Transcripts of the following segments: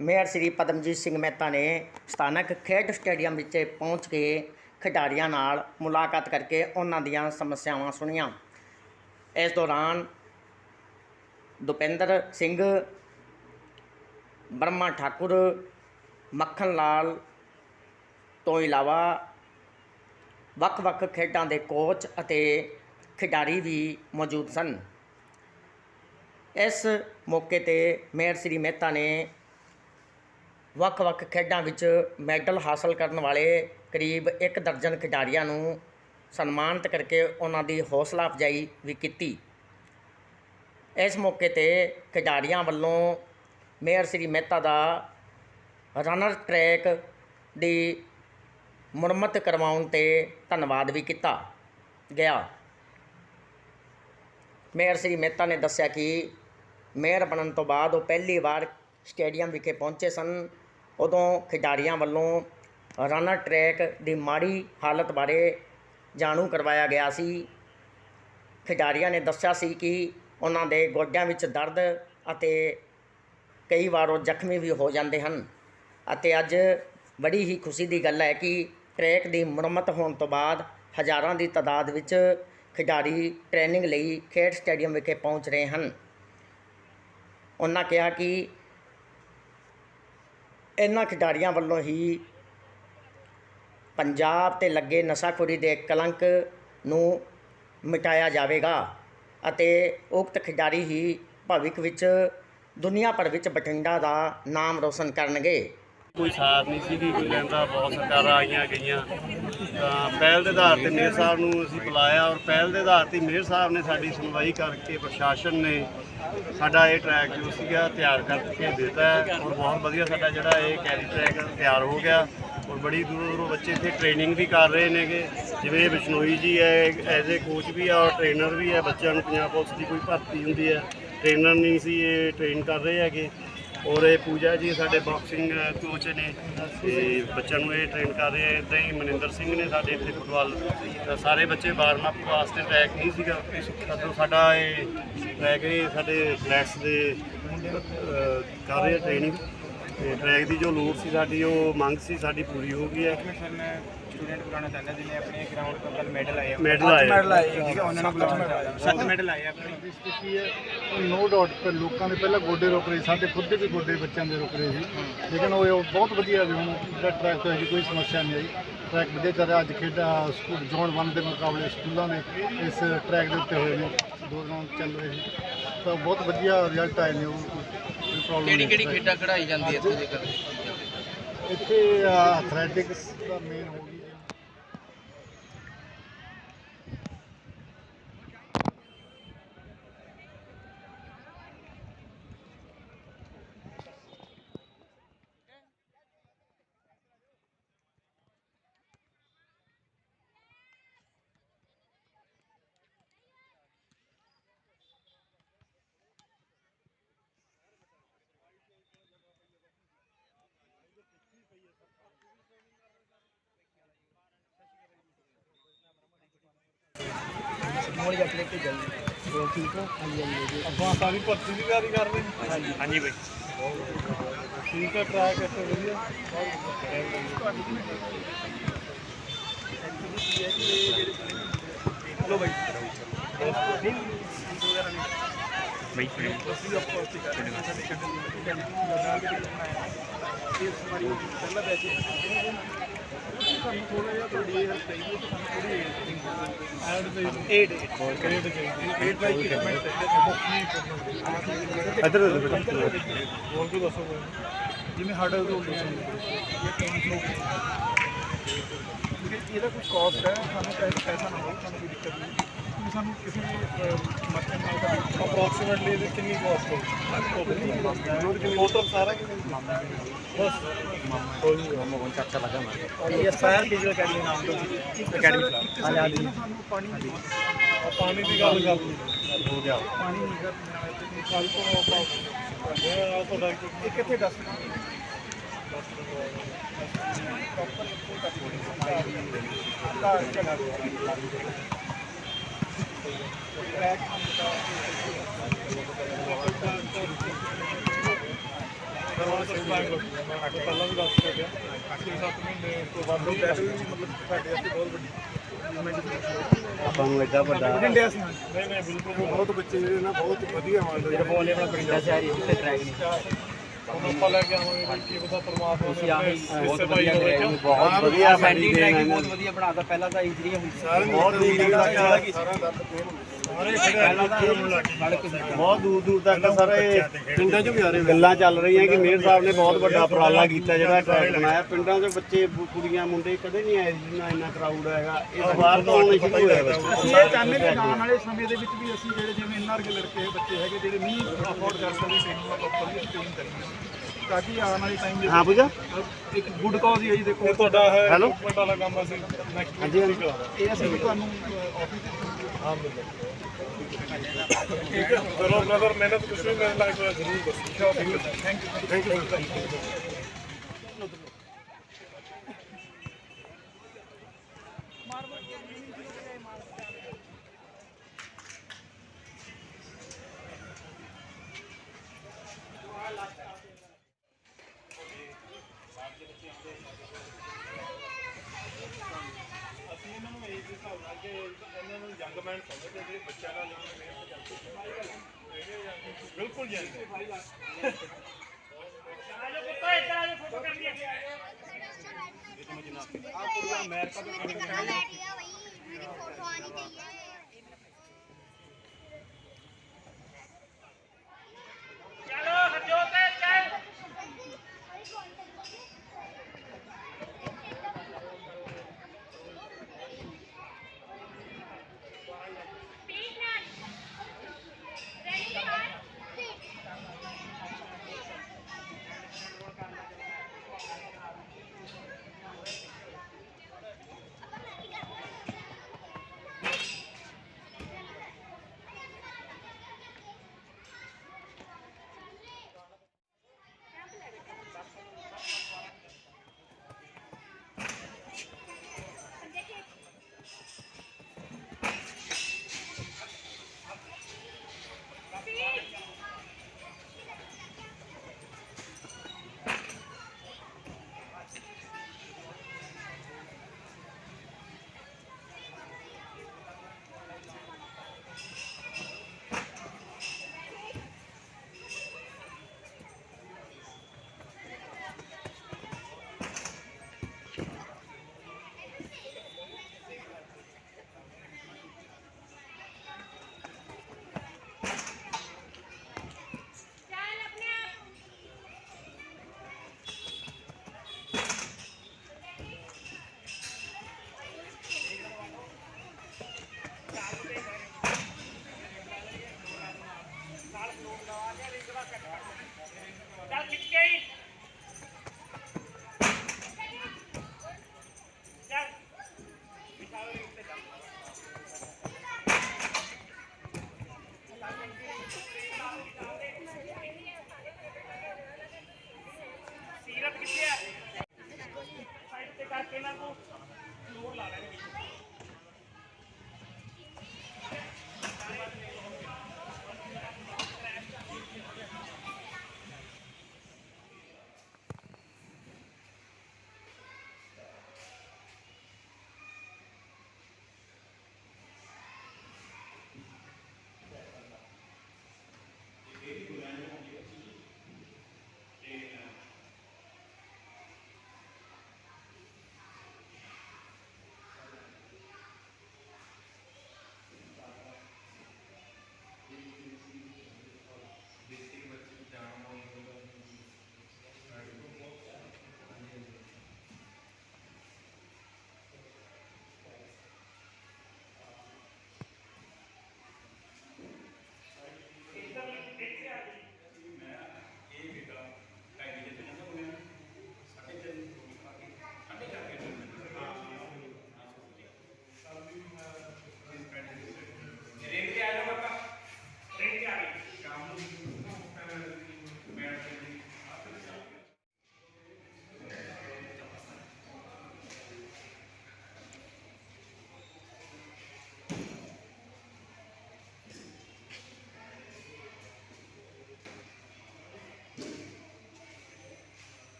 Mayor ਸ੍ਰੀ ਪਦਮਜੀਤ ਸਿੰਘ ਮਹਿਤਾ ਨੇ ਸਥਾਨਕ ਖੇਡ ਸਟੇਡੀਅਮ ਵਿੱਚ ਪਹੁੰਚ ਕੇ ਖਿਡਾਰੀਆਂ ਨਾਲ ਮੁਲਾਕਾਤ ਕਰਕੇ ਉਹਨਾਂ ਦੀਆਂ ਸਮੱਸਿਆਵਾਂ ਸੁਣੀਆਂ। ਇਸ ਦੌਰਾਨ ਦੁਪਿੰਦਰ ਸਿੰਘ, ਬ੍ਰਹਮਾ ਠਾਕੁਰ ਮੱਖਣ ਲਾਲ ਤੋਂ ਇਲਾਵਾ ਵੱਖ-ਵੱਖ ਖੇਡਾਂ ਦੇ ਕੋਚ ਅਤੇ ਖਿਡਾਰੀ ਵੀ ਮੌਜੂਦ ਸਨ। ਇਸ ਮੌਕੇ ਤੇ ਮੇਅਰ ਸ੍ਰੀ ਮਹਿਤਾ ਨੇ ਵੱਖ-ਵੱਖ ਖੇਡਾਂ ਵਿੱਚ ਮੈਡਲ ਹਾਸਲ ਕਰਨ ਵਾਲੇ ਕਰੀਬ ਇੱਕ ਦਰਜਨ ਖਿਡਾਰੀਆਂ ਨੂੰ ਸਨਮਾਨਿਤ ਕਰਕੇ ਉਹਨਾਂ ਦੀ ਹੌਸਲਾ ਅਫਜ਼ਾਈ ਵੀ ਕੀਤੀ। ਇਸ ਮੌਕੇ ਤੇ ਖਿਡਾਰੀਆਂ ਵੱਲੋਂ ਮੇਅਰ ਸ੍ਰੀ ਮਹਿਤਾ ਦਾ ਰਨਰ ਟਰੈਕ ਦੀ ਮੁਰੰਮਤ ਕਰਵਾਉਣ ਤੇ ਧੰਨਵਾਦ ਵੀ ਕੀਤਾ ਗਿਆ। ਮੇਅਰ ਸ੍ਰੀ ਮਹਿਤਾ ਨੇ ਦੱਸਿਆ ਕਿ ਮੇਅਰ ਬਣਨ ਤੋਂ ਬਾਅਦ ਉਹ ਪਹਿਲੀ ਵਾਰ ਸਟੇਡੀਅਮ ਵਿਖੇ ਪਹੁੰਚੇ ਸਨ ਉਦੋਂ ਖਿਡਾਰੀਆਂ ਵੱਲੋਂ ਰਨਰ ਟਰੈਕ ਦੀ ਮਾੜੀ ਹਾਲਤ ਬਾਰੇ ਜਾਣੂ ਕਰਵਾਇਆ ਗਿਆ ਸੀ। ਖਿਡਾਰੀਆਂ ਨੇ ਦੱਸਿਆ ਸੀ ਕਿ ਉਹਨਾਂ ਦੇ ਗੋਡਿਆਂ ਵਿੱਚ ਦਰਦ ਅਤੇ ਕਈ ਵਾਰ ਉਹ ਜ਼ਖਮੀ ਵੀ ਹੋ ਜਾਂਦੇ ਹਨ ਅਤੇ ਅੱਜ ਬੜੀ ਹੀ ਖੁਸ਼ੀ ਦੀ ਗੱਲ ਹੈ ਕਿ ਟਰੈਕ ਦੀ ਮੁਰੰਮਤ ਹੋਣ ਤੋਂ ਬਾਅਦ ਹਜ਼ਾਰਾਂ ਦੀ ਤਾਦਾਦ ਵਿੱਚ ਖਿਡਾਰੀ ਟ੍ਰੇਨਿੰਗ ਲਈ ਖੇਡ ਸਟੇਡੀਅਮ ਵਿਖੇ ਪਹੁੰਚ ਰਹੇ ਹਨ। ਉਹਨਾਂ ਕਿਹਾ ਕਿ ਇਹਨਾਂ ਖਿਡਾਰੀਆਂ ਵੱਲੋਂ ਹੀ ਪੰਜਾਬ ਤੇ ਲੱਗੇ ਨਸ਼ਾਖੋਰੀ ਦੇ ਕਲੰਕ ਨੂੰ ਮਿਟਾਇਆ ਜਾਵੇਗਾ ਅਤੇ ਉਕਤ ਖਿਡਾਰੀ ਹੀ ਭਵਿੱਖ ਵਿੱਚ ਦੁਨੀਆ ਭਰ ਵਿੱਚ ਬਠਿੰਡਾ ਦਾ ਨਾਮ ਰੋਸ਼ਨ ਕਰਨਗੇ। ਕੋਈ ਸਾਰ ਨਹੀਂ ਸੀਗੀ, ਕੋਈ ਲੈਂਦਾ ਬਹੁਤ ਸਰਕਾਰਾਂ ਆਈਆਂ ਗਈਆਂ ਤਾਂ ਪਹਿਲ ਦੇ ਆਧਾਰ ਤੇ ਮੇਅਰ ਸਾਹਿਬ ਨੂੰ ਅਸੀਂ ਬੁਲਾਇਆ ਔਰ ਪਹਿਲ ਦੇ ਆਧਾਰ ਤੇ ਮੇਅਰ ਸਾਹਿਬ ਨੇ ਸਾਡੀ ਸੁਣਵਾਈ ਕਰਕੇ ਪ੍ਰਸ਼ਾਸਨ ਨੇ ਸਾਡਾ ਇਹ ਟਰੈਕ ਜੋ ਸੀਗਾ ਤਿਆਰ ਕਰਕੇ ਦਿੱਤਾ ਔਰ ਬਹੁਤ ਵਧੀਆ ਸਾਡਾ ਜਿਹੜਾ ਇਹ ਕੈਰੀ ਟਰੈਕ ਤਿਆਰ ਹੋ ਗਿਆ ਔਰ ਬੜੀ ਦੂਰੋਂ ਦੂਰੋਂ ਬੱਚੇ ਇੱਥੇ ਟ੍ਰੇਨਿੰਗ ਵੀ ਕਰ ਰਹੇ ਨੇਗੇ। ਜਿਵੇਂ ਬਿਸ਼ਨੋਈ ਜੀ ਹੈ ਐਜ਼ ਏ ਕੋਚ ਵੀ ਆ ਔਰ ਟ੍ਰੇਨਰ ਵੀ ਹੈ, ਬੱਚਿਆਂ ਨੂੰ ਪੰਜਾਬ ਪੁਲਿਸ ਦੀ ਕੋਈ ਭਰਤੀ ਹੁੰਦੀ ਹੈ। ਟ੍ਰੇਨਰ ਨਹੀਂ ਸੀ ਇਹ ਟ੍ਰੇਨ ਕਰ ਰਹੇ ਹੈਗੇ। ਔਰ ਇਹ ਪੂਜਾ ਜੀ ਸਾਡੇ ਬਾਕਸਿੰਗ ਕੋਚ ਨੇ ਤੇ ਬੱਚਿਆਂ ਨੂੰ ਇਹ ਟ੍ਰੇਨ ਕਰ ਰਹੇ ਆ। ਇਦਾਂ ਹੀ ਮਨਿੰਦਰ ਸਿੰਘ ਨੇ ਸਾਡੇ ਇੱਥੇ ਫੁੱਟਬਾਲ ਸਾਰੇ ਬੱਚੇ ਵਾਰਮ ਵਾਸਤੇ ਟਰੈਕ ਨਹੀਂ ਸੀਗਾ। ਸਾਡਾ ਸਾਡਾ ਇਹ ਟਰੈਕ ਇਹ ਸਾਡੇ ਫਲੈਕਸ ਦੇ ਕਰ ਰਹੇ ਟ੍ਰੇਨਿੰਗ ਤੇ ਟਰੈਕ ਦੀ ਜੋ ਲੋੜ ਸੀ ਸਾਡੀ ਉਹ ਮੰਗ ਸੀ ਸਾਡੀ ਪੂਰੀ ਹੋ ਗਈ ਹੈ। ਸਰ ਸਟੂਡੈਂਟ ਬੁਲਾਉਣਾ ਚਾਹੁੰਦਾ ਜਿਹਨੇ ਆਪਣੇ ਗਰਾਊਂਡ ਤੋਂ ਕੱਲ ਮੈਡਲ ਆਏ ਆ। ਮੈਡਲ ਆਏ ਮੈਡਲ ਆਏ ਆ, ਠੀਕ ਹੈ ਉਹਨਾਂ ਨੂੰ ਬੁਲਾਉਣਾ ਚਾਹੁੰਦਾ। ਸੱਤ ਮੈਡਲ ਆਏ ਆ ਆਪਣੇ। ਸਥਿਤੀ ਹੈ ਨੋ ਡਾਊਟ ਪਰ ਲੋਕਾਂ ਦੇ ਪਹਿਲਾਂ ਗੋਡੇ ਰੁਕ ਰਹੇ ਸੀ, ਸਾਡੇ ਖੁਦ ਦੇ ਵੀ ਗੋਡੇ ਬੱਚਿਆਂ ਦੇ ਰੁਕ ਰਹੇ ਸੀ। ਲੇਕਿਨ ਉਹ ਬਹੁਤ ਵਧੀਆ ਵੀ ਹੁਣ ਜਿਹੜਾ ਟਰੈਕ ਤੋਂ ਜੀ ਕੋਈ ਸਮੱਸਿਆ ਨਹੀਂ ਆਈ। ਟਰੈਕ ਵਧੀਆ ਚੱਲ ਰਿਹਾ ਅੱਜ ਖੇਡਾਂ ਸਕੂਲ ਜ਼ੋਨ 1 ਦੇ ਮੁਕਾਬਲੇ ਸਕੂਲਾਂ ਦੇ ਇਸ ਟਰੈਕ ਦੇ ਉੱਤੇ ਹੋਏ ਨੇ ਦੋ ਰਾਉਂਡ ਚੱਲ ਰਹੇ ਸੀ। ਤਾਂ ਬਹੁਤ ਵਧੀਆ ਰਿਜ਼ਲਟ ਆਏ ਨੇ ਉਹ। ਕੋਈ ਪ੍ਰੋਬਲਮ ਕਿਹੜੀ ਕਿਹੜੀ ਖੇਡਾਂ ਖੜਾਈ ਜਾਂਦੀ ਹੈ ਇੱਥੇ ਜੇਕਰ? ਇੱਥੇ ਐਥਲੈਟਿਕਸ ਦਾ ਮੇਨ ਹੋ ਗਈ ਮੋੜੀ ਜੱਟ ਲੈ ਕੇ ਜਾਈਏ ਉਹ ਠੀਕ ਹੋ ਹਾਂਜੀ ਹਾਂਜੀ ਆਪਾਂ ਸਾਰੀ ਭਰਤੀ ਦੀ ਤਿਆਰੀ ਕਰ ਰਹੇ ਹਾਂ ਹਾਂਜੀ ਹਾਂਜੀ ਬਾਈ ਠੀਕ ਹੈ ਟਰੈਕ ਇੱਥੇ ਵਧੀਆ ਲੋ ਬਾਈ ਬਾਈ ਅਸੀਂ ਆਪਕੋ ਉੱਥੇ ਕਰ ਰਹੇ ਹਾਂ ਸਾਡੇ ਕੱਢਣ ਇਸ ਵਾਰੀ ਪਹਿਲਾ ਬੈਚ ਸਾਨੂੰ ਥੋੜਾ ਜਿਹਾ ਤੁਹਾਡੀ ਇਹ ਚਾਹੀਦੀ ਕਿ ਸਾਨੂੰ ਥੋੜੀ ਐਡ ਦੇ 8 ਗ੍ਰੇਡ ਚਾਹੀਦੀ 8 ਬਾਈ ਕਿਲੋਮੀਟਰ ਇੱਧਰ ਹੋਰ ਵੀ ਦੱਸੋ ਜਿਵੇਂ ਹਰਡਲ ਤੋਂ ਇਹਦਾ ਕੁਝ ਕਾਸਟ ਹੈ? ਸਾਨੂੰ ਪੈਸਾ ਨਾ ਹੋਵੇ ਸਾਨੂੰ ਕੋਈ ਦਿੱਕਤ ਨਹੀਂ। ਕਿਉਂਕਿ ਸਾਨੂੰ ਕਿਸੇ ਵੀ ਮਰਚੈਂਟ ਨਾਲ ਦਾ ਅਪਰੋਕਸੀਮੇਟਲੀ ਇਹਦੀ ਕਿੰਨੀ ਕਾਸਟ ਹੋਊਗੀ ਟੋਟਲ ਸਾਰਾ ਕਿੰਨੀ ਬਸ ਕੋਈ ਨਹੀਂ ਇਹ ਸਾਇਰ ਡਿਜੀਟਲ ਅਕੈਡਮੀ ਨਾਮ ਤੋਂ ਅਕੈਡਮੀ ਕਲਾਸ ਹਾਂਜੀ ਸਾਨੂੰ ਪਾਣੀ ਆ ਪਾਣੀ ਦੀ ਗੱਲ ਕਰ ਲਈ ਹੋ ਗਿਆ ਪਾਣੀ ਨਹੀਂ ਕਰ ਕੱਲ ਤੋਂ ਆਪਾਂ ਇਹ ਤੁਹਾਡਾ ਇਹ ਕਿੱਥੇ ਦੱਸ ਫਿਰ ਹੁਣ ਸਬਸਕ੍ਰਾਈਬ ਕਰੋ ਮੈਂ ਅੱਗੇ ਪਹਿਲਾਂ ਵੀ ਦੱਸ ਚੁੱਕਿਆ 6-7 ਮਹੀਨੇ ਤੋਂ ਵੱਧ ਦੀ ਬੈਟਰੀ ਵੀ ਮਤਲਬ ਸਾਡੇ ਵਾਸਤੇ ਬਹੁਤ ਵੱਡੀ ਆਪਾਂ ਨੂੰ ਐਡਾ ਵੱਡਾ ਨਹੀਂ ਨਹੀਂ ਬਿਲਕੁਲ ਬਹੁਤ ਬੱਚੇ ਜਿਹੜੇ ਨਾ ਬਹੁਤ ਵਧੀਆ ਮੰਨ ਲਓ ਜਿਹੜਾ ਬੋਲੇ ਆਪਣਾ ਪਿੰਡਾ ਸ਼ਹਿਰੀ ਉੱਤੇ ਟਰੈਕ ਨਹੀਂ। ਹੁਣ ਆਪਾਂ ਲੈ ਕੇ ਆਵਾਂਗੇ ਵੀ ਕੀ ਪਤਾ ਪਰਮਾਤਮਾ ਨੇ ਆਪਣੇ ਬਹੁਤ ਹਿੱਸੇ ਪਾਈ ਵਧੀਆ ਹੋਵੇ ਬਹੁਤ ਵਧੀਆ ਬਹੁਤ ਵਧੀਆ ਬਣਾਤਾ ਪਹਿਲਾਂ ਤਾਂ ਬਹੁਤ ਪਹਿਲਾਂ ਤਾਂ ਸੜਕ ਬਹੁਤ ਦੂਰ ਦੂਰ ਤੱਕ ਸਾਰੇ ਪਿੰਡਾਂ 'ਚ ਵੀ ਆ ਰਹੇ ਗੱਲਾਂ ਚੱਲ ਰਹੀਆਂ ਕਿ ਮੇਅਰ ਸਾਹਿਬ ਨੇ ਬਹੁਤ ਵੱਡਾ ਉਪਰਾਲਾ ਕੀਤਾ ਜਿਹੜਾ ਟਰੈਕ ਬਣਾਇਆ। ਪਿੰਡਾਂ 'ਚ ਬੱਚੇ ਕੁੜੀਆਂ ਮੁੰਡੇ ਕਦੇ ਨਹੀਂ ਆਏ ਜਿੰਨਾ ਇੰਨਾ ਕਰਾਊਡ ਹੈਗਾ। ਇਹ ਬਾਹਰ ਤੋਂ ਆਉਣੇ ਸ਼ੁਰੂ ਹੋਏ ਬੱਚੇ। ਅਸੀਂ ਇਹ ਚਾਹੁੰਦੇ ਕਿ ਆਉਣ ਵਾਲੇ ਸਮੇਂ ਦੇ ਵਿੱਚ ਵੀ ਅਸੀਂ ਜਿਹੜੇ ਜਿਵੇਂ ਵਰਗੇ ਲੜਕੇ ਬੱਚੇ ਹੈਗੇ ਜਿਹੜੇ ਨਹੀਂ ਅਫੋਰਡ ਕਰ ਸਕਦੇ ਟ੍ਰੇਨਿੰਗ ਦਾ ਪ੍ਰੋਪਰ ਵੀ ਟ੍ਰੇਨ ਕਰੀਏ ਤਾਂ ਕਿ ਆਉਣ ਵਾਲੇ ਟਾਈਮ ਦੇ ਹਾਂ ਪੂਜਾ? ਇੱਕ ਗੁੱਡ ਕਾਜ਼ ਹੀ ਹੈ ਜੀ ਦੇਖੋ। ਤੁਹਾਡਾ ਹੈ? ਡਿਪਲੋਮੈਂਟ ਵਾਲਾ ਕੰਮ ਅਸੀਂ ਨੈਕਸਟ ਹਾਂਜੀ, ਹਾਂਜੀ। ਇਹ ਅਸੀਂ ਤੁਹਾਨੂੰ ਆਫਿਸ ਹਾਂ ਮਿਲ ਚਲੋ ਬ੍ਰਦਰ ਮਿਹਨਤ ਕੁਛ ਵੀ ਮੇਰੇ ਲਾਈਫ ਵਿੱਚ ਜ਼ਰੂਰ ਦੱਸੋ। Thank you thank you thank you ਅਸੀਂ ਇਹਨਾਂ ਨੂੰ ਇਸ ਹਿਸਾਬ ਨਾਲ ਕਿ ਇਹਨਾਂ ਨੂੰ ਯੰਗ ਮੈਨ ਸਮਝਦੇ ਜਿਹੜੇ ਬੱਚਿਆਂ ਨਾਲ ਜਿਹੜੇ ਮਿਹਨਤ ਕਰਦੇ ਬਿਲਕੁਲ ਜੀ मेरी फोटो आनी चाहिए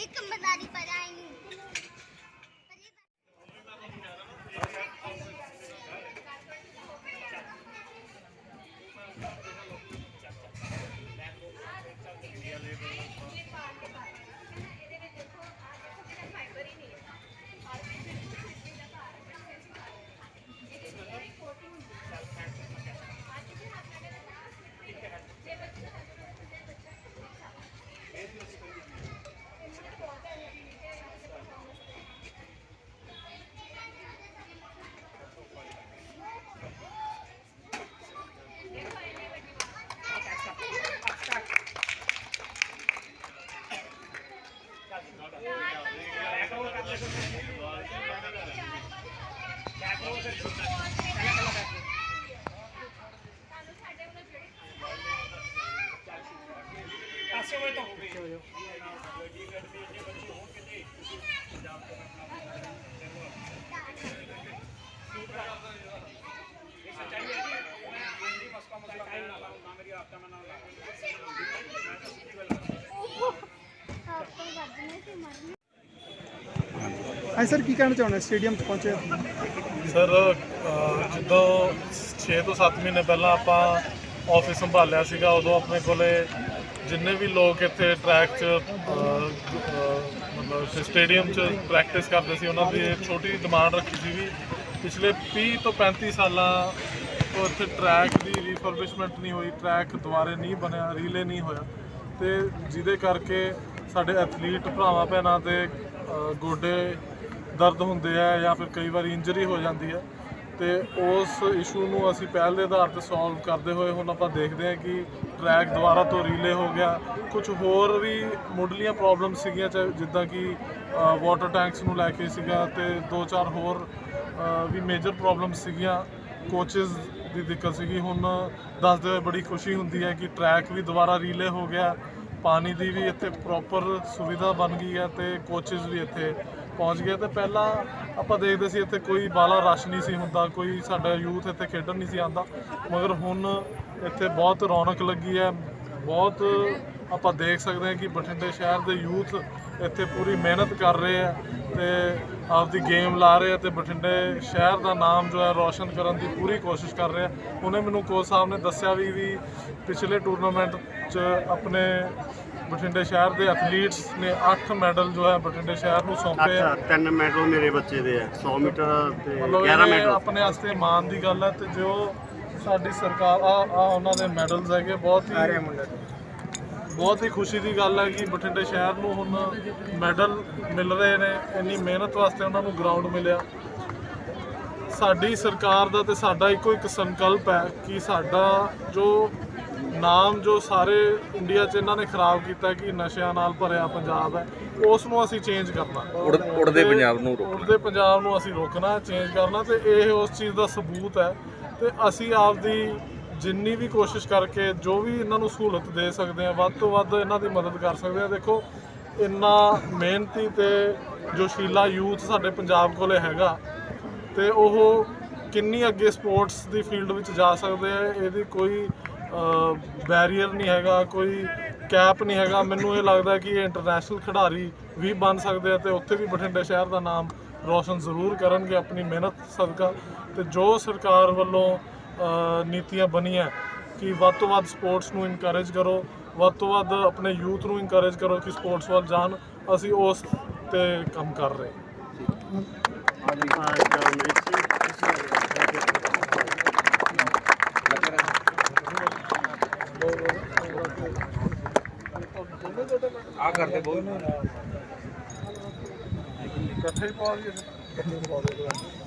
एक मदारी पर ਹਾਂ ਸਰ ਕੀ ਕਹਿਣਾ ਚਾਹੁੰਦੇ ਸਟੇਡੀਅਮ 'ਚ ਪਹੁੰਚੇ ਹੋ? ਸਰ ਅਹ ਜਦੋਂ 6 ਤੋਂ 7 ਮਹੀਨੇ ਪਹਿਲਾਂ ਆਪਾਂ ਆਫਿਸ ਸੰਭਾਲਿਆ ਸੀਗਾ ਉਦੋਂ ਆਪਣੇ ਕੋਲੇ ਜਿੰਨੇ ਵੀ ਲੋਕ ਇੱਥੇ ਟਰੈਕ 'ਚ ਅਹ, ਅਹ, ਮਤਲਬ ਸਟੇਡੀਅਮ 'ਚ ਪ੍ਰੈਕਟਿਸ ਕਰਦੇ ਸੀ ਉਹਨਾਂ ਦੀ ਇੱਕ ਛੋਟੀ ਡਿਮਾਂਡ ਰੱਖੀ ਸੀ ਵੀ ਪਿਛਲੇ 30 ਤੋਂ 35 ਸਾਲਾਂ ਤੋਂ ਇੱਥੇ ਟਰੈਕ ਦੀ ਰੀਫਰਬਿਸ਼ਮੈਂਟ ਨਹੀਂ ਹੋਈ ਟਰੈਕ ਦੁਬਾਰੇ ਨਹੀਂ ਬਣਿਆ ਰੀਲੇ ਨਹੀਂ ਹੋਇਆ। ਤੇ ਜਿਹਦੇ ਕਰਕੇ ਸਾਡੇ ਐਥਲੀਟ ਭਰਾਵਾਂ ਭੈਣਾਂ ਦੇ ਅਹ, ਗੋਡੇ ਦਰਦ ਹੁੰਦੇ ਆ ਜਾਂ ਫਿਰ ਕਈ ਵਾਰੀ ਇੰਜਰੀ ਹੋ ਜਾਂਦੀ ਹੈ ਤੇ ਉਸ ਇਸ਼ੂ ਨੂੰ ਅਸੀਂ ਪਹਿਲ ਦੇ ਆਧਾਰ ਤੇ ਸੋਲਵ ਕਰਦੇ ਹੋਏ ਹੁਣ ਆਪਾਂ ਦੇਖਦੇ ਹਾਂ ਕਿ ਟਰੈਕ ਦੁਬਾਰਾ ਤੋਂ ਰੀਲੇ ਹੋ ਗਿਆ। ਕੁਝ ਹੋਰ ਵੀ ਮੁੱਢਲੀਆਂ ਪ੍ਰੋਬਲਮ ਸੀਗੀਆਂ, ਚਾਹੇ ਜਿੱਦਾਂ ਕਿ ਵਾਟਰ ਟੈਂਕਸ ਨੂੰ ਲੈ ਕੇ ਸੀਗਾ ਤੇ ਦੋ ਚਾਰ ਹੋਰ ਵੀ ਮੇਜਰ ਪ੍ਰੋਬਲਮ ਸੀਗੀਆਂ। ਕੋਚਸ ਦੀ ਦਿੱਕਤ ਸੀਗੀ। ਹੁਣ ਦੱਸਦੇ ਹੋਏ ਬੜੀ ਖੁਸ਼ੀ ਹੁੰਦੀ ਹੈ ਕਿ ਟਰੈਕ ਵੀ ਦੁਬਾਰਾ ਰੀਲੇ ਹੋ ਗਿਆ। ਪਾਣੀ ਦੀ ਵੀ ਇੱਥੇ ਪ੍ਰੋਪਰ ਸੁਵਿਧਾ ਬਣ ਗਈ ਹੈ ਤੇ ਕੋਚਸ ਵੀ ਇੱਥੇ ਪਹੁੰਚ ਗਏ ਤੇ ਪਹਿਲਾਂ ਆਪਾਂ ਦੇਖਦੇ ਸੀ ਇੱਥੇ ਕੋਈ ਬਾਲਾ ਰਸ਼ ਨਹੀਂ ਸੀ ਹੁੰਦਾ, ਕੋਈ ਸਾਡਾ ਯੂਥ ਇੱਥੇ ਖੇਡਣ ਨਹੀਂ ਸੀ ਆਉਂਦਾ। ਮਗਰ ਹੁਣ ਇੱਥੇ ਬਹੁਤ ਰੌਣਕ ਲੱਗੀ ਹੈ, ਬਹੁਤ ਆਪਾਂ ਦੇਖ ਸਕਦੇ ਹਾਂ ਕਿ ਬਠਿੰਡੇ ਸ਼ਹਿਰ ਦੇ ਯੂਥ ਇੱਥੇ ਪੂਰੀ ਮਿਹਨਤ ਕਰ ਰਹੇ ਆ ਤੇ ਆਪਦੀ ਗੇਮ ਲਾ ਰਹੇ ਆ ਤੇ ਬਠਿੰਡੇ ਸ਼ਹਿਰ ਦਾ ਨਾਮ ਜੋ ਹੈ ਰੌਸ਼ਨ ਕਰਨ ਦੀ ਪੂਰੀ ਕੋਸ਼ਿਸ਼ ਕਰ ਰਹੇ ਆ ਉਹਨੇ ਮੈਨੂੰ ਕੋਚ ਸਾਹਿਬ ਨੇ ਦੱਸਿਆ ਵੀ ਵੀ ਪਿਛਲੇ ਟੂਰਨਾਮੈਂਟ 'ਚ ਆਪਣੇ ਬਠਿੰਡੇ ਸ਼ਹਿਰ ਦੇ ਐਥਲੀਟਸ ਨੇ 8 ਮੈਡਲ ਜੋ ਹੈ ਬਠਿੰਡੇ ਸ਼ਹਿਰ ਨੂੰ ਸੌਂਪੇ। ਆ ਅੱਛਾ ਤਿੰਨ ਮੈਡਲ ਮੇਰੇ ਬੱਚੇ ਦੇ ਆ 100 ਮੀਟਰ ਤੇ ਮਤਲਬ 11 ਇਹ ਮੈਡਲ। ਆਪਣੇ ਵਾਸਤੇ ਮਾਣ ਦੀ ਗੱਲ ਹੈ ਤੇ ਜੋ ਸਾਡੀ ਸਰਕਾਰ ਆ ਆ ਉਹਨਾਂ ਦੇ ਮੈਡਲਸ ਹੈਗੇ ਬਹੁਤ ਹੀ ਬਹੁਤ ਹੀ ਖੁਸ਼ੀ ਦੀ ਗੱਲ ਹੈ ਕਿ ਬਠਿੰਡੇ ਸ਼ਹਿਰ ਨੂੰ ਹੁਣ ਮੈਡਲ ਮਿਲ ਰਹੇ ਨੇ ਇੰਨੀ ਮਿਹਨਤ ਵਾਸਤੇ ਉਹਨਾਂ ਨੂੰ ਗਰਾਊਂਡ ਮਿਲਿਆ। ਸਾਡੀ ਸਰਕਾਰ ਦਾ ਤੇ ਸਾਡਾ ਇੱਕੋ ਇੱਕ ਸੰਕਲਪ ਹੈ ਕਿ ਸਾਡਾ ਜੋ ਨਾਮ ਜੋ ਸਾਰੇ ਇੰਡੀਆ 'ਚ ਇਹਨਾਂ ਨੇ ਖਰਾਬ ਕੀਤਾ ਕਿ ਨਸ਼ਿਆਂ ਨਾਲ ਭਰਿਆ ਪੰਜਾਬ ਹੈ ਉਸ ਨੂੰ ਅਸੀਂ ਚੇਂਜ ਕਰਨਾ। ਉੜਦੇ ਪੰਜਾਬ ਨੂੰ ਰੋਕਣਾ। ਉੜਦੇ ਪੰਜਾਬ ਨੂੰ ਅਸੀਂ ਰੋਕਣਾ ਚੇਂਜ ਕਰਨਾ ਤੇ ਇਹ ਉਸ ਚੀਜ਼ ਦਾ ਸਬੂਤ ਹੈ। ਤੇ ਅਸੀਂ ਆਪਦੀ ਜਿੰਨੀ ਵੀ ਕੋਸ਼ਿਸ਼ ਕਰਕੇ ਜੋ ਵੀ ਇਹਨਾਂ ਨੂੰ ਸਹੂਲਤ ਦੇ ਸਕਦੇ ਆ ਵੱਧ ਤੋਂ ਵੱਧ ਇਹਨਾਂ ਦੀ ਮਦਦ ਕਰ ਸਕਦੇ ਆ ਦੇਖੋ ਇੰਨਾ ਮਿਹਨਤੀ ਤੇ ਜੋਸ਼ੀਲਾ ਯੂਥ ਸਾਡੇ ਪੰਜਾਬ ਕੋਲੇ ਹੈਗਾ ਤੇ ਉਹ ਕਿੰਨੀ ਅੱਗੇ ਸਪੋਰਟਸ ਦੀ ਫੀਲਡ ਵਿੱਚ ਜਾ ਸਕਦੇ ਆ ਇਹਦੀ ਕੋਈ ਬੈਰੀਅਰ ਨਹੀਂ ਹੈਗਾ, ਕੋਈ ਕੈਪ ਨਹੀਂ ਹੈਗਾ। ਮੈਨੂੰ ਇਹ ਲੱਗਦਾ ਕਿ ਇਹ ਇੰਟਰਨੈਸ਼ਨਲ ਖਿਡਾਰੀ ਵੀ ਬਣ ਸਕਦੇ ਆ ਤੇ ਉੱਥੇ ਵੀ ਬਠਿੰਡੇ ਸ਼ਹਿਰ ਦਾ ਨਾਮ ਰੋਸ਼ਨ ਜ਼ਰੂਰ ਕਰਨਗੇ ਆਪਣੀ ਮਿਹਨਤ ਸਦਕਾ। ਤੇ ਜੋ ਸਰਕਾਰ ਵੱਲੋਂ ਨੀਤੀਆਂ ਬਣੀਆਂ, ਕਿ ਵੱਧ ਤੋਂ ਵੱਧ ਸਪੋਰਟਸ ਨੂੰ ਇਨਕਰੇਜ ਕਰੋ, ਵੱਧ ਤੋਂ ਵੱਧ ਆਪਣੇ ਯੂਥ ਨੂੰ ਇਨਕਰੇਜ ਕਰੋ ਕਿ ਸਪੋਰਟਸ ਵੱਲ ਜਾਣ। ਅਸੀਂ ਉਸ ਤੇ ਕੰਮ ਕਰ ਰਹੇ ਹਾਂ। ਆ ਕਰਦੇ ਬਹੁਤ। ਇਕੱਠੇ ਹੀ ਪਾ ਲਈਏ।